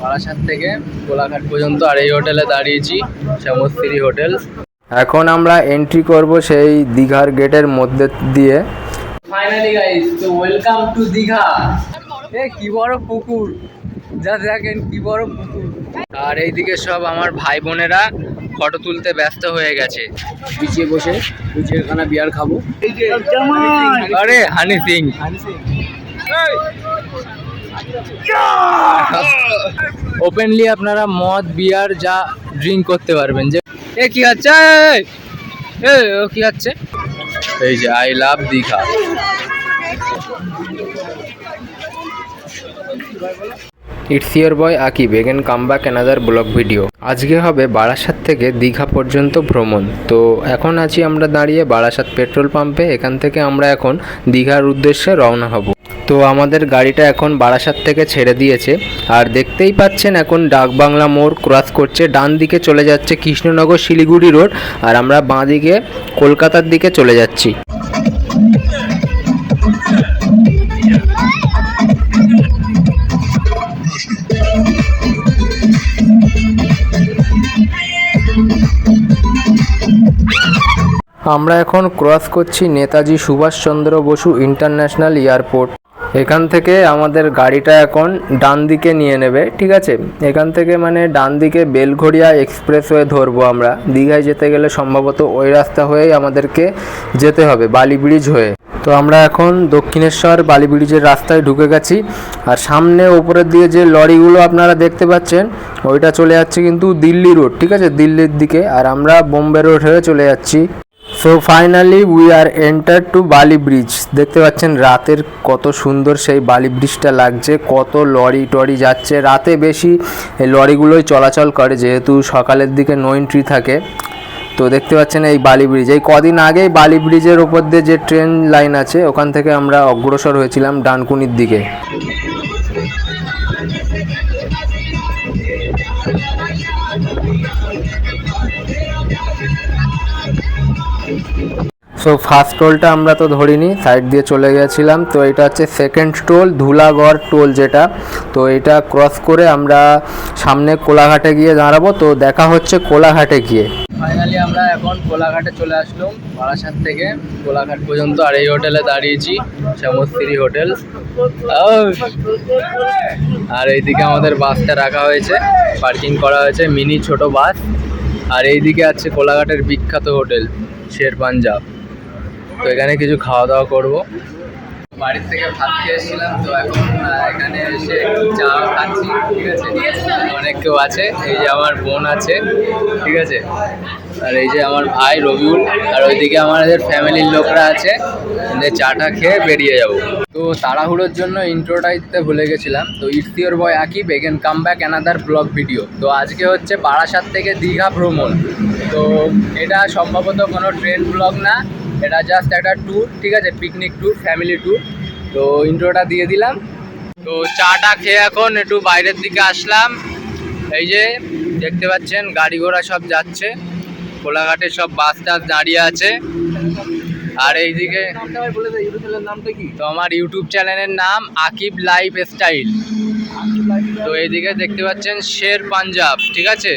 বারাসাত থেকে কোলাঘাট পর্যন্ত আর এই হোটেলে দাঁড়িয়েছি শ্যামস্ত্রী হোটেল। এখন আমরা এন্ট্রি করব সেই দীঘার গেটের মধ্যে দিয়ে। ফাইনালি গাইস তো ওয়েলকাম টু দীঘা। এ কি বড় পুকুর। যা দেখেন কি বড় পুকুর। আর এইদিকে সব আমার ভাই বোনেরা ফটো তুলতে ব্যস্ত হয়ে গেছে। পিছিয়ে বসে পিছিয়ে খানা বিয়ার খাব। আরে হানি সিং ওপেনলি আপনারা মদ বিয়ার যা ড্রিঙ্ক করতে পারবেন। যে এ কি হচ্ছে এ ও কি হচ্ছে এই যে I love Digha it's your boy Akib again come back another vlog video আজকে হবে বারাসাত থেকে দীঘা পর্যন্ত ভ্রমণ। তো এখন আছি আমরা দাঁড়িয়ে বারাসাত পেট্রোল পাম্পে। এখান থেকে আমরা এখন দীঘার উদ্দেশ্যে রওনা হব। তো আমাদের গাড়িটা এখন বারাসাত থেকে ছেড়ে দিয়েছে। আর দেখতেই পাচ্ছেন এখন ডাকবাংলা মোড় ক্রস করছে। ডান দিকে চলে যাচ্ছে কৃষ্ণনগর শিলিগুড়ি রোড আর আমরা বাঁ দিকে কলকাতার দিকে চলে যাচ্ছি। আমরা এখন ক্রস করছি নেতাজি সুভাষচন্দ্র বসু ইন্টারন্যাশনাল এয়ারপোর্ট এখান থেকে আমাদের গাড়িটা এখন ডান দিকে নিয়ে নেবে, ঠিক আছে? এখান থেকে মানে ডান দিকে বেলঘড়িয়া এক্সপ্রেসওয়ে ধরবো আমরা। দীঘায় যেতে গেলে সম্ভবত ওই রাস্তা হয়েই আমাদেরকে যেতে হবে বালি ব্রিজ হয়ে। তো আমরা এখন দক্ষিণেশ্বর বালি ব্রিজের রাস্তায় ঢুকে গেছি। আর সামনে ওপরের দিয়ে যে লরিগুলো আপনারা দেখতে পাচ্ছেন, ওইটা চলে যাচ্ছে কিন্তু দিল্লি রোড, ঠিক আছে? দিল্লির দিকে। আর আমরা বোম্বে রোড হয়ে চলে যাচ্ছি। So finally we are enter to Bally bridge দেখতে পাচ্ছেন, রাতের কত সুন্দর সেই বালি ব্রিজটা লাগছে, কত লরি টরি যাচ্ছে। রাতে বেশি এই লরিগুলোই চলাচল করে, যেহেতু সকালের দিকে নো এন্ট্রি থাকে। তো দেখতে পাচ্ছেন এই বালি ব্রিজ এই কদিন আগেই বালি ব্রিজের ওপর দিয়ে যে ট্রেন লাইন আছে, ওখান থেকে আমরা অগ্রসর হয়েছিলাম ডানকুনির দিকে। সো ফার্স্ট টোলটা আমরা তো ধরিনি সাইড দিয়ে চলে গেছিলাম। তো এটা হচ্ছে সেকেন্ড টোল ধুলাগড় টোল যেটা। তো এটা ক্রস করে আমরা সামনে কোলাঘাটে গিয়ে দাঁড়াবো। তো দেখা হচ্ছে কোলাঘাটে গিয়ে। ফাইনালি আমরা এখন কোলাঘাটে চলে আসলাম, বারাসাত থেকে। কোলাঘাট পর্যন্ত আর এই হোটেলে দাঁড়িয়েছি শ্যামস্ত্রী হোটেল! আর এইদিকে আমাদের বাসটা রাখা হয়েছে পার্কিং করা হয়েছে মিনি ছোট বাস আর এইদিকে আছে কোলাঘাটের বিখ্যাত হোটেল শের পাঞ্জাব তো এখানে কিছু খাওয়া দাওয়া করব। বাড়ির থেকে ভাত খেয়ে এসেছিলাম, তো এখন এখানে এসে চা খাচ্ছি, ঠিক আছে? অনেক কেউ আছে, এই যে আমার বোন আছে, ঠিক আছে? আর এই যে আমার ভাই রবিউল, আর ওইদিকে আমাদের ফ্যামিলির লোকরা আছে চাটা খেয়ে বেরিয়ে যাব। তো তাড়াহুড়োর জন্য ইন্ট্রোটা দিতে ভুলে গেছিলাম। তো it's boy Akib again come back another vlog video তো আজকে হচ্ছে বারাসাত থেকে দীঘা ভ্রমণ। তো এটা সম্ভবত কোনো ট্রেন ব্লগ না, এটা জাস্ট একটা ট্যুর ঠিক আছে? পিকনিক ট্যুর ফ্যামিলি ট্যুর তো ইন্ট্রোটা দিয়ে দিলাম। তো চাটা খেয়ে এখন একটু বাইরের দিকে আসলাম। এই যে দেখতে পাচ্ছেন, গাড়ি ঘোড়া সব যাচ্ছে। কোলাঘাটে সব বাস টাস দাঁড়িয়ে আছে। আর এইদিকে তো আমার ইউটিউব চ্যানেলের নাম আকিব লাইফ স্টাইল তো এইদিকে দেখতে পাচ্ছেন শের পাঞ্জাব ঠিক আছে?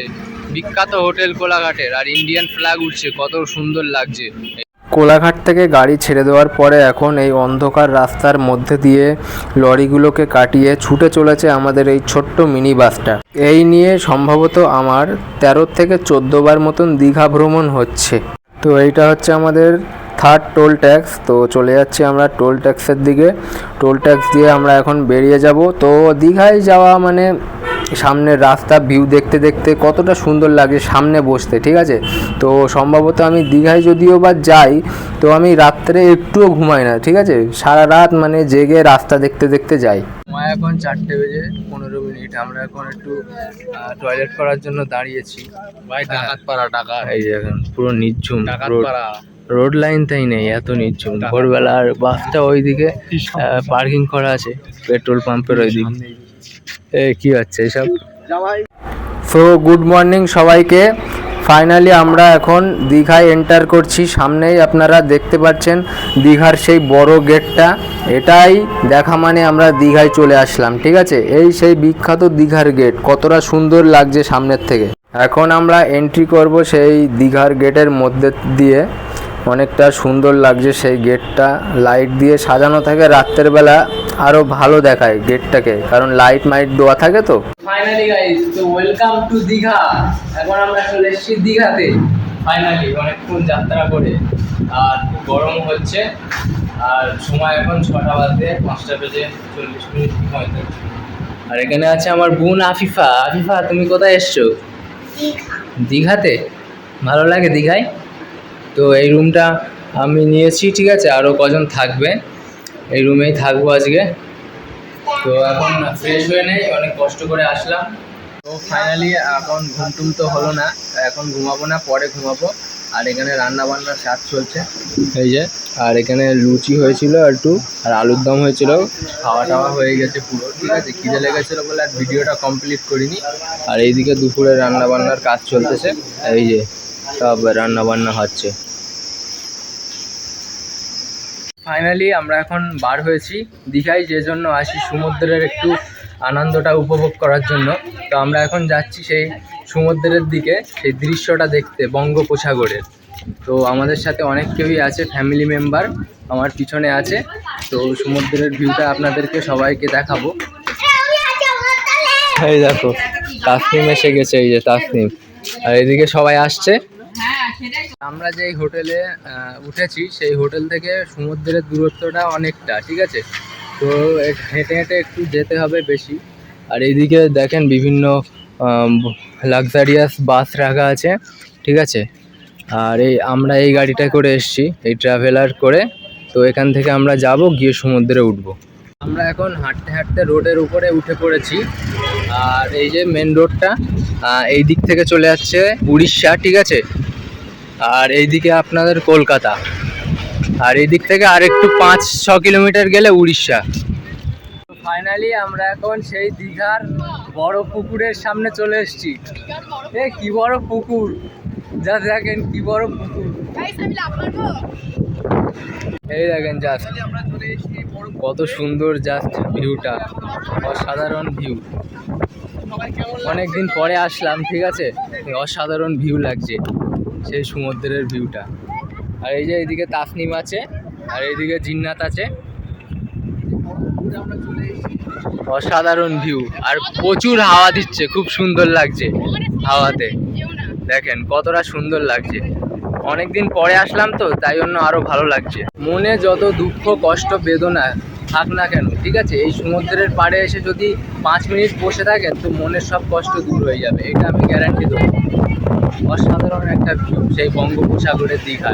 বিখ্যাত হোটেল কোলাঘাটের, আর ইন্ডিয়ান ফ্ল্যাগ উঠছে কত সুন্দর লাগছে। কোলাঘাট থেকে গাড়ি ছেড়ে দেওয়ার পরে এখন এই অন্ধকার রাস্তার মধ্যে দিয়ে লরিগুলোকে কাটিয়ে ছুটে চলেছে আমাদের এই ছোট্ট মিনি বাসটা। এই নিয়ে সম্ভবত আমার তেরো থেকে চোদ্দ বার মতন দীঘা ভ্রমণ হচ্ছে। তো এইটা হচ্ছে আমাদের থার্ড টোল ট্যাক্স তো চলে যাচ্ছি আমরা টোল ট্যাক্সের দিকে। টোল ট্যাক্স দিয়ে আমরা এখন বেরিয়ে যাব। তো দীঘায় যাওয়া মানে সামনের রাস্তা ভিউ দেখতে দেখতে কতটা সুন্দর লাগে সামনে বসতে ঠিক আছে? তো সম্ভবত আমি দীঘায় যদিও বা যাই তো আমি রাত্রে একটুও ঘুমাই না ঠিক আছে? সারা রাত মানে জেগে রাস্তা দেখতে দেখতে যাই। সময় এখন চারটে বেজে পনেরো মিনিট আমরা এখন একটু টয়লেট করার জন্য দাঁড়িয়েছি। ভাই ডাকাত পাড়া টাকা এই এখন পুরো নির্ঝুম রোড রোড লাইন তাই নেই এত নির্ঝুম ভোরবেলা আর বাসটা ওইদিকে পার্কিং করা আছে পেট্রোল পাম্পের ওইদিকে। কি হচ্ছে এসব? সো গুড মর্নিং সবাইকে। ফাইনালি আমরা এখন দীঘায় এন্টার করছি। সামনেই আপনারা দেখতে পাচ্ছেন দীঘার সেই বড় গেটটা এটাই দেখা মানে আমরা দীঘায় চলে আসলাম, ঠিক আছে? এই সেই বিখ্যাত দীঘার গেট কতটা সুন্দর লাগছে সামনের থেকে। এখন আমরা এন্ট্রি করব সেই দীঘার গেটের মধ্যে দিয়ে। অনেকটা সুন্দর লাগছে সেই গেটটা। লাইট দিয়ে সাজানো থাকে রাত্রের বেলা আরও ভালো দেখায় গেটটাকে কারণ লাইট মাইট দেওয়া থাকে তো। ফাইনালি গাইস তো ওয়েলকাম টু দীঘা। এখন আমরা চলে এসেছি দীঘাতে। ফাইনালি অনেকক্ষণ যাত্রা করে। আর গরম হচ্ছে। আর সময় এখন ছটা বাজে পাঁচটা বেজে চল্লিশ মিনিট পঁয়তাল্লিশ আর এখানে আছে আমার বোন আফিফা। আফিফা তুমি কোথায় এসছো? দীঘাতে? ভালো লাগে দীঘায়? তো এই রুমটা আমি নিয়েছি, ঠিক আছে? আরও কজন থাকবে। এই রুমেই থাকব আজকে। তো এখন ফ্রেশ হয়ে নেই, অনেক কষ্ট করে আসলাম। তো ফাইনালি এখন ঘুম টুম তো হলো না, এখন ঘুমাবো না, পরে ঘুমাবো। আর এখানে রান্না বান্নার কাজ চলছে। এই যে, আর এখানে লুচি হয়েছিল একটু, আর আলুর দম হয়েছিল। খাওয়া টাওয়া হয়ে গেছে পুরো, ঠিক আছে? খিদে লেগেছিলো বলে আর ভিডিওটা কমপ্লিট করিনি। আর এইদিকে দুপুরে রান্না বান্নার কাজ চলতেছে। এই যে সব রান্না বান্না হচ্ছে। ফাইনালি আমরা এখন বার হয়েছি দীঘায় যে জন্য আসি সমুদ্রের একটু আনন্দটা উপভোগ করার জন্য। তো আমরা এখন যাচ্ছি সেই সমুদ্রের দিকে সেই দৃশ্যটা দেখতে বঙ্গোপসাগরের। তো আমাদের সাথে অনেক কেউই আছে ফ্যামিলি মেম্বার আমার পিছনে আছে। তো সমুদ্রের ভিউটা আপনাদেরকে সবাইকে দেখাবো। এই দেখো তাসনিম এসে গেছে এই যে তাসনিম। আর এদিকে সবাই আসছে। আমরা যেই হোটেলে উঠেছি, সেই হোটেল থেকে সমুদ্রের দূরত্বটা অনেকটা, ঠিক আছে? তো হেঁটে হেঁটে একটু যেতে হবে বেশি। আর এইদিকে দেখেন বিভিন্ন লাক্সারিয়াস বাস রাখা আছে, ঠিক আছে? আর এই আমরা এই গাড়িটা করে এসেছি, এই ট্রাভেলার করে। তো এখান থেকে আমরা যাব, গিয়ে সমুদ্রে উঠব। আমরা এখন হাঁটতে হাঁটতে রোডের উপরে উঠে পড়েছি। আর এই যে মেন রোডটা এই দিক থেকে চলে যাচ্ছে উড়িষ্যা, ঠিক আছে? আর এইদিকে আপনাদের কলকাতা। আর এই দিক থেকে আর একটু পাঁচ ছ কিলোমিটার গেলে উড়িষ্যা। ফাইনালি আমরা এখন সেই দীঘার বড় পুকুরের সামনে চলে এসেছি। এ কি বড় পুকুর। যা দেখেন কি বড় পুকুর। এই দেখেন জাস্ট কত সুন্দর জাস্ট ভিউটা অসাধারণ ভিউ অনেকদিন পরে আসলাম ঠিক আছে? অসাধারণ ভিউ লাগছে। সেই সমুদ্রের ভিউটা আর এই যে এইদিকে তাসনিম আছে, আর এইদিকে জিন্নাত আছে। অসাধারণ ভিউ আর প্রচুর হাওয়া দিচ্ছে, খুব সুন্দর লাগছে হাওয়াতে। দেখেন কতটা সুন্দর লাগছে। অনেকদিন পরে আসলাম তো, তাই জন্য আরও ভালো লাগছে। মনে যত দুঃখ, কষ্ট, বেদনা থাক না কেন, ঠিক আছে? এই সমুদ্রের পাড়ে এসে যদি পাঁচ মিনিট বসে থাকেন তো মনের সব কষ্ট দূর হয়ে যাবে, এটা আমি গ্যারান্টি দেবো। অসাধারণ একটা ভিউ সেই বঙ্গোপসাগরের দীঘা।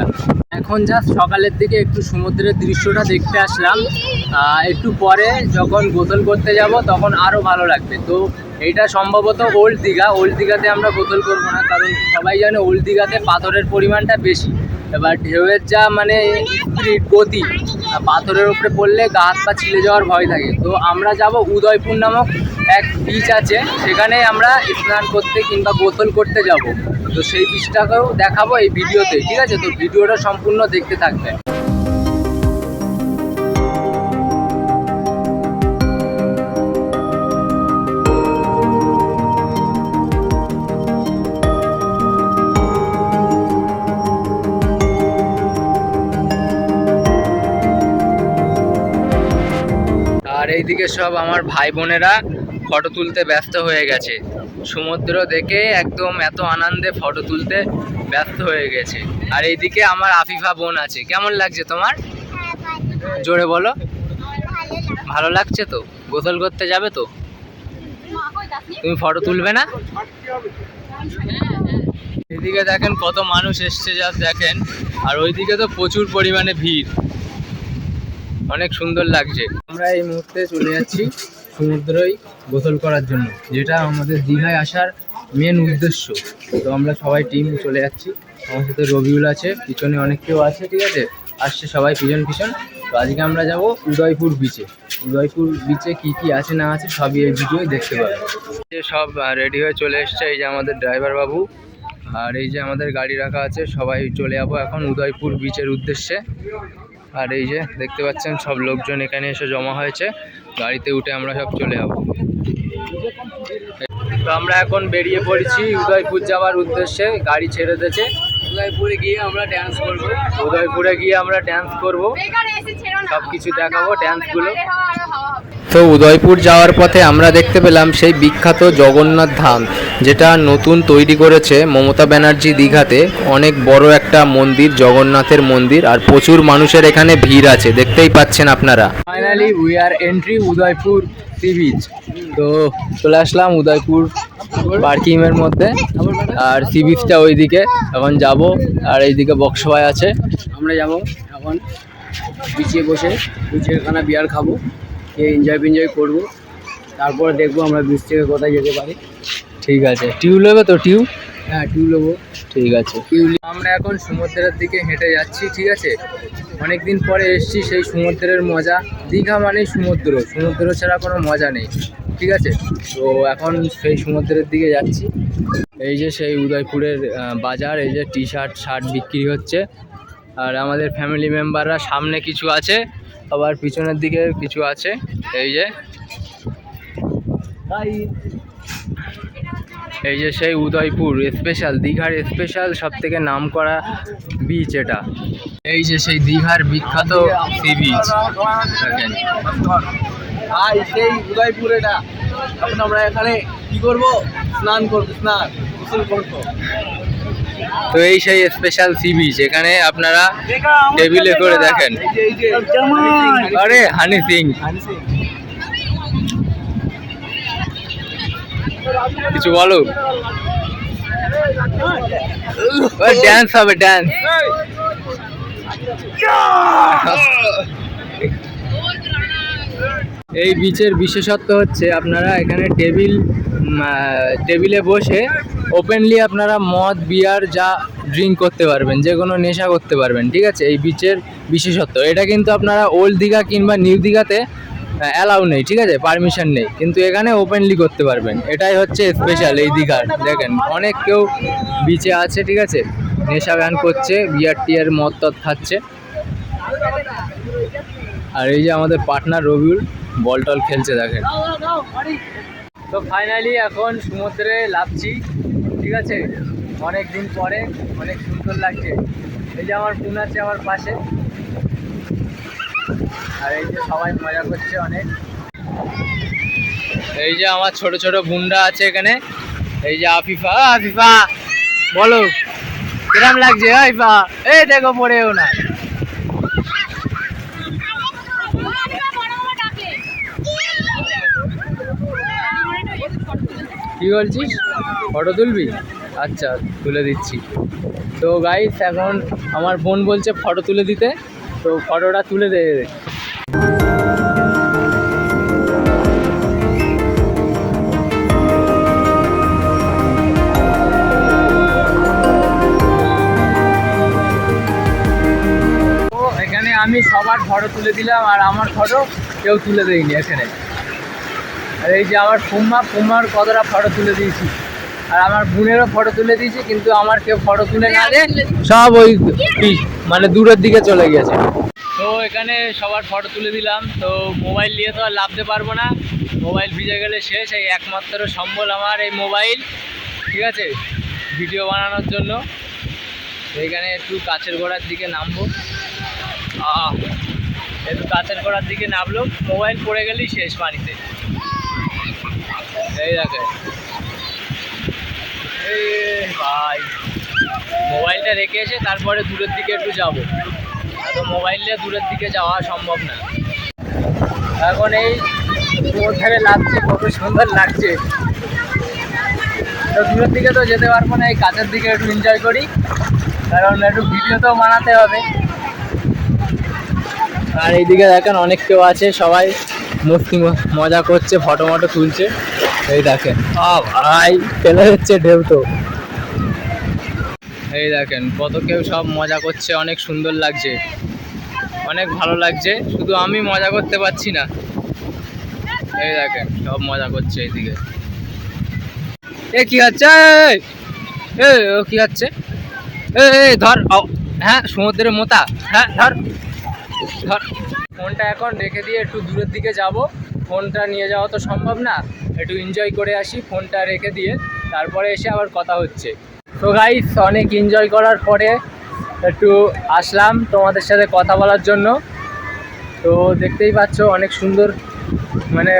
এখন জাস্ট সকালের দিকে একটু সমুদ্রের দৃশ্যটা দেখতে আসলাম। একটু পরে যখন গোসল করতে যাব, তখন আরও ভালো লাগবে। তো এটা সম্ভবত ওল্ড দীঘা। ওল্ড দীঘাতে আমরা গোসল করব না, কারণ সবাই জানে ওল্ড দীঘাতে পাথরের পরিমাণটা বেশি। এবার ঢেউয়ের যা মানে গতি পাথরের উপরে পড়লে গা হাত পা ছিলে যাওয়ার ভয় থাকে। তো আমরা যাব উদয়পুর নামক এক বিচ আছে। সেখানে আমরা স্নান করতে কিংবা গোসল করতে যাব। তো সেই বিচটাকেও দেখাবো এই ভিডিওতে ঠিক আছে? তো ভিডিওটা সম্পূর্ণ দেখতে থাকবেন আর এইদিকে সব আমার ভাই বোনেরা ফটো তুলতে ব্যস্ত হয়ে গেছে। সমুদ্র দেখে একদম এত আনন্দে ফটো তুলতে ব্যস্ত হয়ে গেছে। আর এইদিকে আমার আফিফা বোন আছে। কেমন লাগছে তোমার? জোরে বলো। ভালো লাগছে তো? গোসল করতে যাবে তো? তুমি ফটো তুলবে না? এদিকে দেখেন কত মানুষ এসছে যা দেখেন। আর ওইদিকে তো প্রচুর পরিমাণে ভিড়। অনেক সুন্দর লাগছে। আমরা এই মুহূর্তে চলে যাচ্ছি সমুদ্রই গোসল করার জন্য, যেটা আমাদের দীঘায় আসার মেন উদ্দেশ্য। তো আমরা সবাই টিম চলে যাচ্ছি। আমার সাথে রবিউল আছে, পিছনে অনেক কেউ আছে, ঠিক আছে? আসছে সবাই পিছন পিছন। তো আজকে আমরা যাব উদয়পুর বিচে উদয়পুর বিচে কি কি আছে, না আছে, সবই এই ভিডিও দেখতে পাবেন সব রেডি হয়ে চলে এসছে এই যে আমাদের ড্রাইভার বাবু। আর এই যে আমাদের গাড়ি রাখা আছে, সবাই চলে যাব এখন উদয়পুর বিচের উদ্দেশ্যে। আর এই যে দেখতে পাচ্ছেন সব লোকজন এখানে এসে জমা হয়েছে। গাড়িতে উঠে আমরা সব চলে যাব। তো আমরা এখন বেরিয়ে পড়েছি উদয়পুর যাওয়ার উদ্দেশ্যে। গাড়ি ছেড়ে দিয়েছে। উদয়পুরে গিয়ে আমরা ড্যান্স করব। উদয়পুরে গিয়ে আমরা ড্যান্স করব। সব কিছু দেখাবো ড্যান্সগুলো তো উদয়পুর যাওয়ার পথে আমরা দেখতে পেলাম সেই বিখ্যাত জগন্নাথ ধাম, যেটা নতুন তৈরি করেছে মমতা ব্যানার্জি দীঘাতে। অনেক বড় একটা মন্দির, জগন্নাথের মন্দির, আর প্রচুর মানুষের এখানে ভিড় আছে। দেখতেই পাচ্ছেন আপনারা। Finally we are entry Udaipur sea beach তো চলে আসলাম উদয়পুর পার্কিংয়ের মধ্যে, আর সি বিচটা ওইদিকে। এখন যাব, আর এইদিকে বক্সবাই আছে। আমরা যাব, এখন বিচে বসে বিচে খানা বিয়ার খাব। খেয়ে এনজয় ফেনজয় করব। তারপরে দেখব আমরা বিচ থেকে কোথায় যেতে পারি। ঠিক আছে। টিউ নেবে তো টিউ? হ্যাঁ টিউ নেব। ঠিক আছে। আমরা এখন সমুদ্রের দিকে হেঁটে যাচ্ছি ঠিক আছে? অনেক দিন পরে এসছি সেই সমুদ্রের মজা। দীঘা মানেই সমুদ্র। সমুদ্র ছাড়া কোনো মজা নেই ঠিক আছে? তো এখন সেই সমুদ্রের দিকে যাচ্ছি। এই যে সেই উদয়পুরের বাজার এই যে টি শার্ট শার্ট বিক্রি হচ্ছে। আর আমাদের ফ্যামিলি মেম্বাররা সামনে কিছু আছে। আবার পিছনের দিকে কিছু আছে, এই যে। এই যে সেই উদয়পুর স্পেশাল দীঘার স্পেশাল সব থেকে নাম করা বিচ এটা। এই যে সেই দীঘার বিখ্যাত সি বিচ সেই উদয়পুর এটা। এখন আমরা এখানে কি করব? স্নান করব স্নান। করব। তো এই সেই স্পেশাল সি বিচ এখানে আপনারা টেবিলে করে দেখেন। আরে হানি সিং কিছু বলো? ড্যান্স হবে ড্যান্স এই বিচের বিশেষত্ব হচ্ছে আপনারা এখানে টেবিল টেবিলে বসে ওপেনলি আপনারা মদ বিয়ার যা ড্রিঙ্ক করতে পারবেন, যে কোনো নেশা করতে পারবেন, ঠিক আছে? এই বিচের বিশেষত্ব। এটা কিন্তু আপনারা ওল্ড দীঘা কিংবা নিউ দীঘাতে অ্যালাউ নেই, ঠিক আছে? পারমিশন নেই। কিন্তু এখানে ওপেনলি করতে পারবেন। এটাই হচ্ছে স্পেশাল এই দীঘার। দেখেন, অনেক কেউ বিচে আছে, ঠিক আছে? নেশা গান করছে বিয়ার টিয়ার মদ টদ খাচ্ছে। আর এই যে আমাদের পার্টনার রবিউল বল টল খেলছে, দেখেন। তো ফাইনালি এখন সমুদ্রে লাভছি ঠিক আছে? অনেক দিন পরে, অনেক সুন্দর লাগছে। এই যে আমার বোন আছে আমার পাশে। আর এই যে সবাই মজা করছে অনেক। এই যে আমার ছোট ছোট বুনরা আছে এখানে। এই যে আফিফা আফিফা, বলো। কিরম লাগছে আফিফা? এই দেখো, পড়েও না। কি বলছিস? ফটো তুলবি? আচ্ছা তুলে দিচ্ছি। তো গাইস এখন আমার বোন বলছে ফটো তুলে দিতে। তো ফটোটা তুলে দে। এখানে আমি সবার ফটো তুলে দিলাম, আর আমার ফটো কেউ তুলে দেয়নি এখানে। আর এই যে আমার ফুম্মা ফুম্মার কতটা ফটো তুলে দিয়েছি। আর আমার বোনেরও ফটো তুলে দিয়েছি, কিন্তু আমার কেউ ফটো তুলে না সব ওই মানে দূরের দিকে চলে গেছে। তো এখানে সবার ফটো তুলে দিলাম। তো মোবাইল নিয়ে তো আর লাভতে পারব না। মোবাইল ভিজে গেলে শেষ, এই একমাত্র সম্বল আমার এই মোবাইল ঠিক আছে? ভিডিও বানানোর জন্য। তো এখানে একটু কাছের গোড়ার দিকে নামবো। একটু কাছের গোড়ার দিকে নামলো। মোবাইল পড়ে গেলেই শেষ পানিতে এই দেখে ভাই। মোবাইলটা রেখে এসে তারপরে দূরের দিকে একটু যাব। তো মোবাইল নিয়ে দূরের দিকে যাওয়া সম্ভব না। এখন এই ধারে লাগছে কত সুন্দর লাগছে। তো দূরের দিকে তো যেতে পারব না, এই কাছের দিকে একটু এনজয় করি। কারণ একটু ভিডিও তো বানাতে হবে। আর এইদিকে দেখেন অনেক কেউ আছে, সবাই মস্তি মজা করছে ফটো মটো তুলছে। এই দেখেন। ভাই ফেলে হচ্ছে ঢেউ তো। এই দেখেন কত কেউ সব মজা করছে অনেক সুন্দর লাগছে। অনেক ভালো লাগছে শুধু আমি মজা করতে পারছি না। এই দেখেন সব মজা করছে এইদিকে। এ কি হচ্ছে? এ ও কি হচ্ছে? এ, ধর হ্যাঁ সমুদ্রের মোতা হ্যাঁ ধর ধর। ফোনটা এখন রেখে দিয়ে একটু দূরের দিকে যাব। ফোনটা নিয়ে যাওয়া তো সম্ভব না। একটু এনজয় করে আসি, ফোনটা রেখে দিয়ে, তারপরে এসে আবার কথা হচ্ছে। তো গাইস অনেক এনজয় করার পরে একটু আসলাম তোমাদের সাথে কথা বলার জন্য। তো দেখতেই পাচ্ছ, অনেক সুন্দর মানে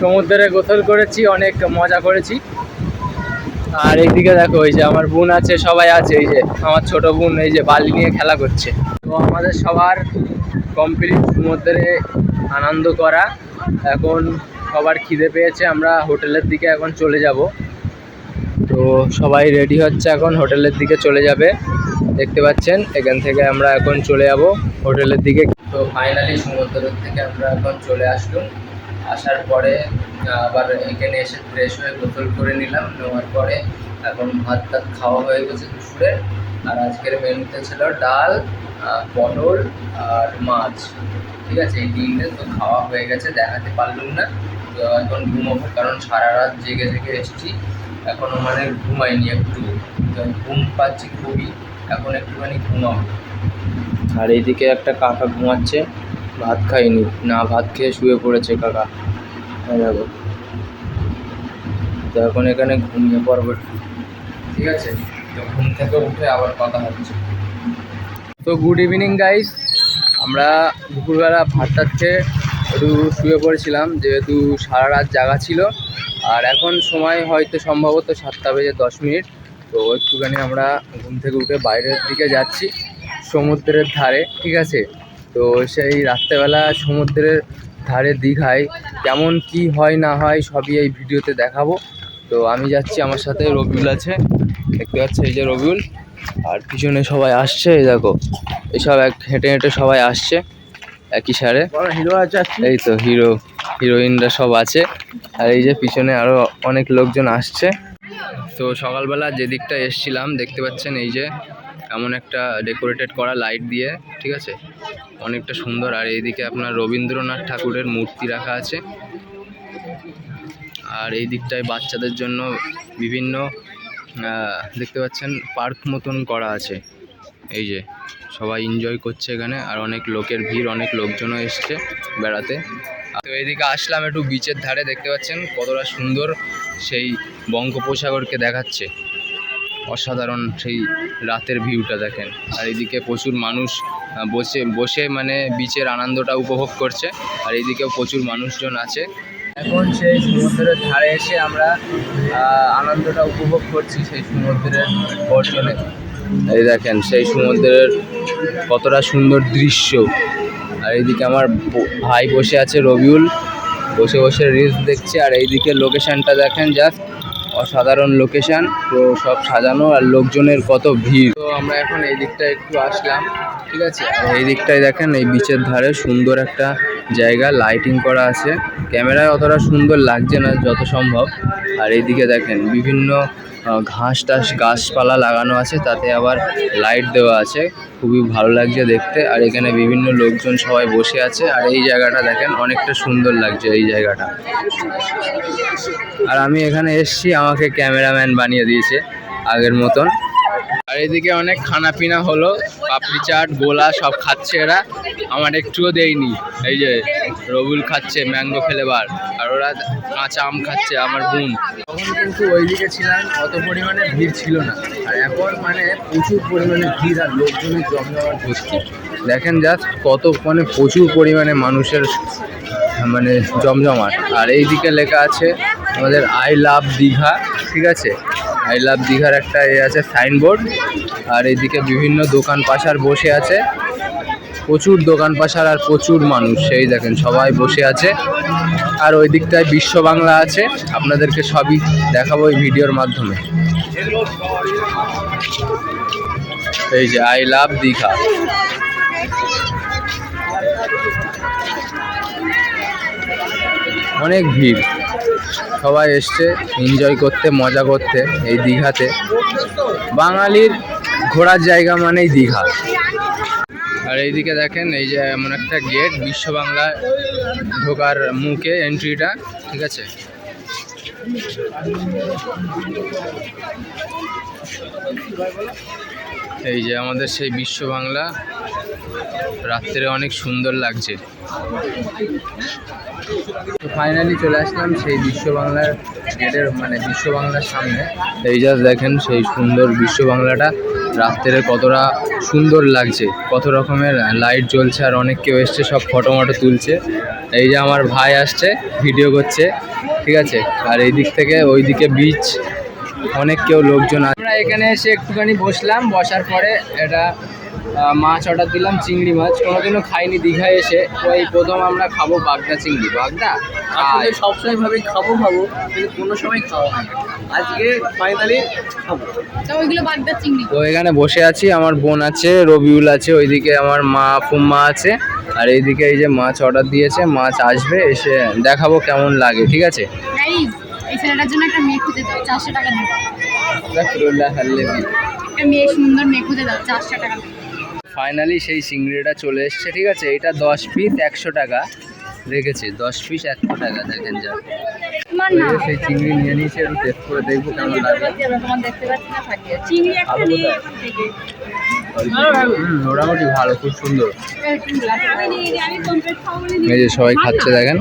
সমুদ্রে গোসল করেছি, অনেক মজা করেছি। আর এইদিকে দেখো, এই যে আমার বোন আছে, সবাই আছে, এই যে আমার ছোট বোন, এই যে বালি নিয়ে খেলা করছে। তো আমাদের সবার কমপ্লিট সমুদ্রে আনন্দ করা। এখন সবার খিদে পেয়েছে, আমরা হোটেলের দিকে এখন চলে যাব। তো সবাই রেডি হচ্ছে এখন, হোটেলের দিকে চলে যাবে। দেখতে পাচ্ছেন, এখান থেকে আমরা এখন চলে যাব হোটেলের দিকে। তো ফাইনালি সমুদ্রের থেকে আমরা এখন চলে আসলাম। আসার পরে, আবার এখানে এসে ফ্রেশ হয়ে গোসল করে নিলাম। নেওয়ার পরে এখন ভাত টাত খাওয়া হয়ে গেছে দুপুরে। আর আজকের মেনুতে ছিল ডাল পটল আর মাছ। ঠিক আছে? এই তিনটে তো খাওয়া হয়ে গেছে দেখাতে পারলাম না। তো এখন ঘুমাবো কারণ সারা রাত জেগে জেগে এসেছি। এখনও মানে ঘুমাইনি একটু। ঘুম পাচ্ছি খুবই এখন একটুখানি ঘুমাবো। আর এইদিকে একটা কাকা ঘুমাচ্ছে ভাত খাইনি। না ভাত খেয়ে শুয়ে পড়েছে কাকা। দেখো। তো এখন এখানে ঘুমিয়ে পড়ব ঠিক আছে? তো ঘুম থেকে উঠে আবার কথা হচ্ছে। তো গুড ইভিনিং গাইস আমরা দুপুরবেলা ভাত টাত খেয়ে একটু শুয়ে পড়েছিলাম, যেহেতু সারা রাত জাগা ছিল। আর এখন সময় হয়তো সম্ভবত সাতটা বেজে দশ মিনিট। তো একটুখানি আমরা ঘুম থেকে উঠে বাইরের দিকে যাচ্ছি, সমুদ্রের ধারে, ঠিক আছে? তো সেই রাত্রেবেলা সমুদ্রের ধারে দীঘায় কেমন কি হয় না হয় সবই এই ভিডিওতে দেখাবো। তো আমি যাচ্ছি আমার সাথে, রবিউল আছে। দেখতে পাচ্ছি এই যে রবিউল। আর পিছনে সবাই আসছে এই দেখো। এসব এক হেঁটে হেঁটে সবাই আসছে একই সারে। হিরো আছে এই তো হিরো হিরোইনরা সব আছে। আর এই যে পিছনে আরও অনেক লোকজন আসছে। তো সকালবেলা যে দিকটা এসছিলাম দেখতে পাচ্ছেন এই যে এমন একটা ডেকোরেটেড করা লাইট দিয়ে ঠিক আছে? অনেকটা সুন্দর। আর এইদিকে আপনার রবীন্দ্রনাথ ঠাকুরের মূর্তি রাখা আছে। আর এই দিকটায় বাচ্চাদের জন্য বিভিন্ন দেখতে পাচ্ছেন, পার্ক মতন করা আছে। এই যে, সবাই এনজয় করছে এখানে, আর অনেক লোকের ভিড়, অনেক লোকজনও এসছে বেড়াতে। তো এইদিকে আসলাম একটু বিচের ধারে, দেখতে পাচ্ছেন কতটা সুন্দর সেই বঙ্গোপসাগরকে দেখাচ্ছে। অসাধারণ সেই রাতের ভিউটা দেখেন। আর এইদিকে প্রচুর মানুষ বসে বসে মানে বিচের আনন্দটা উপভোগ করছে। আর এইদিকেও প্রচুর মানুষজন আছে। এখন সেই সমুদ্রের ধারে এসে আমরা আনন্দটা উপভোগ করছি সেই সমুদ্রের বর্জনে এই দেখেন, সেই সমুদ্রের কতটা সুন্দর দৃশ্য। আর এইদিকে আমার ভাই বসে আছে, রবিউল। বসে বসে রিলস দেখছে, আর এইদিকে লোকেশনটা দেখেন জাস্ট অসাধারণ লোকেশন তো সব সাজানো আর লোকজনের কত ভিড়। তো আমরা এখন এই দিকটা একটু আসলাম। ঠিক আছে? এই দিকটায় দেখেন, এই বিচের ধারে সুন্দর একটা জায়গা লাইটিং করা আছে। ক্যামেরায় অতটা সুন্দর লাগছে না যত সম্ভব। আর এইদিকে দেখেন, বিভিন্ন ঘাস টাস, গাছপালা লাগানো আছে, তাতে আবার লাইট দেওয়া আছে। খুবই ভালো লাগছে দেখতে। আর এখানে বিভিন্ন লোকজন সবাই বসে আছে। আর এই জায়গাটা দেখেন, অনেকটা সুন্দর লাগছে এই জায়গাটা। আর আমি এখানে এসছি, আমাকে ক্যামেরাম্যান বানিয়ে দিয়েছে আগের মতন। আর এদিকে অনেক খানা পিনা হলো, পাপড়ি চাট, গোলা সব খাচ্ছে এরা। আমার একটুও দেয়নি। এই যে রবুল খাচ্ছে, ম্যাঙ্গো ফ্লেভার আর ওরা কাঁচা আম খাচ্ছে, আমার বোন। তখন কিন্তু ওইদিকে ছিলাম, অত পরিমাণে ভিড় ছিল না। আর এখন মানে প্রচুর পরিমাণে ভিড় আর লোকজনের জমজমাট ভর্তি দেখেন জাস্ট কত মানে প্রচুর পরিমাণে মানুষের মানে জমজমাট। আর এইদিকে লেখা আছে, আমাদের আই লাভ দীঘা, ঠিক আছে? আই লাভ দীঘার একটা এ আছে সাইনবোর্ড। আর এইদিকে বিভিন্ন দোকান পাশার বসে আছে। প্রচুর দোকান পাশার আর প্রচুর মানুষ, সেই দেখেন সবাই বসে আছে। আর ওই দিকটায় বিশ্ব বাংলা আছে। আপনাদেরকে সবই দেখাবো এই ভিডিওর মাধ্যমে। এই যে আই লাভ দীঘা। অনেক ভিড়। সবাই এসছে এনজয় করতে, মজা করতে এই দীঘাতে। বাঙালির ঘোরার জায়গা মানেই দীঘা। আর এইদিকে দেখেন, এই যে এমন একটা গেট বিশ্ব বাংলা ঢোকার মুখে এন্ট্রিটা ঠিক আছে? এই যে আমাদের সেই বিশ্ব বাংলা রাত্রে অনেক সুন্দর লাগছে। ফাইনালি চলে আসলাম সেই বিশ্ব বাংলার গেটের মানে বিশ্ব বাংলার সামনে। এই যা দেখেন সেই সুন্দর বিশ্ব বাংলাটা রাত্রে কতটা সুন্দর লাগছে, কত রকমের লাইট জ্বলছে আর অনেক কেউ এসছে সব ফটো মটো তুলছে। এই যে আমার ভাই আসছে ভিডিও করছে, ঠিক আছে? আর এই দিক থেকে ওই দিকে বিচ অনেক কেউ লোকজন আছে আমরা এখানে এসে একটুখানি বসলাম বসার পরে এটা মাছ অর্ডার দিলাম চিংড়ি মাছ। কোনো কোনোদিনও খাইনি দীঘায় এসে। ওই প্রথম আমরা খাব বাগদা চিংড়ি বাগদা? আসলে সবসময় ভাবে খাব খাব কিন্তু কোনো সময় খাওয়া হয় আজকে ফাইনালি খাব। ওইগুলো বাগদা চিংড়ি। তো এখানে বসে আছি আমার বোন আছে রবিউল আছে ওইদিকে আমার মা ফুম্মা আছে আর এইদিকে এই যে মাছ অর্ডার দিয়েছে মাছ আসবে এসে দেখাবো কেমন লাগে ঠিক আছে? এই ছেলেটার জন্য একটা মেয়ে খুঁজে দাও চারশো টাকা একটা মেয়ে সুন্দর মেয়ে খুঁজে দাও চারশো টাকা ফাইনালি সেই চিংড়িটা চলে এসছে ঠিক আছে? এটা দশ পিস একশো টাকা রেখেছে। দশ পিস একশো টাকা দেখেন যা। সেই চিংড়ি নিয়ে নিয়েছে একটু টেস্ট করে দেখব কেমন লাগে। চিংড়ি একটা নিয়ে মোটামুটি ভালো, খুব সুন্দর। এই যে সবাই খাচ্ছে, দেখেন।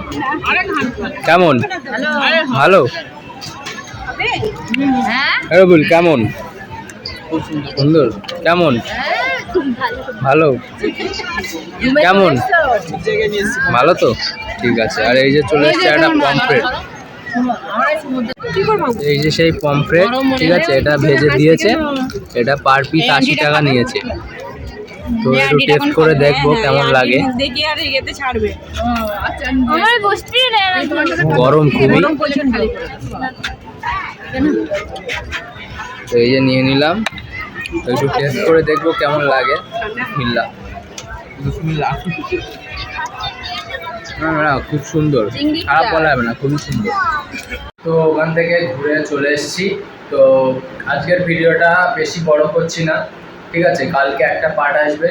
কেমন? ভালো? হ্যাঁ রবুল কেমন? সুন্দর। কেমন? ভালো? কেমন? ভালো তো? ঠিক আছে, আর এই যে চলে এসছে একটা পমফ্রেট। এই যে সেই পমফ্রেট ঠিক আছে এটা ভেজে দিয়েছে এটা পার পিস আশি টাকা নিয়েছে। তো একটু টেস্ট করে দেখব কেমন লাগে। গরম খুবই। তো এই যে নিয়ে নিলাম। তো একটু টেস্ট করে দেখব কেমন লাগে। বিসমিল্লাহ। বিসমিল্লাহ। না না খুব সুন্দর। খারাপ বলা যাবে না খুবই সুন্দর। তো ওখান থেকে ঘুরে চলে এসেছি। তো আজকের ভিডিওটা বেশি বড় করছি না ঠিক আছে? কালকে একটা পার্ট আসবে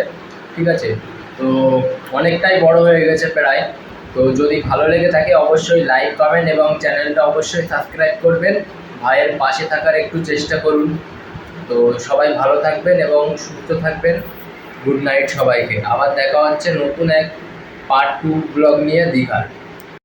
ঠিক আছে? তো অনেকটাই বড় হয়ে গেছে প্রায়। তো যদি ভালো লেগে থাকে অবশ্যই লাইক কমেন্ট এবং চ্যানেলটা অবশ্যই সাবস্ক্রাইব করবেন। ভাইয়ের পাশে থাকার একটু চেষ্টা করুন। তো সবাই ভালো থাকবেন এবং সুস্থ থাকবেন। গুড নাইট সবাইকে। আবার দেখা হচ্ছে নতুন এক পার্ট টু ব্লগ নিয়ে দীঘার।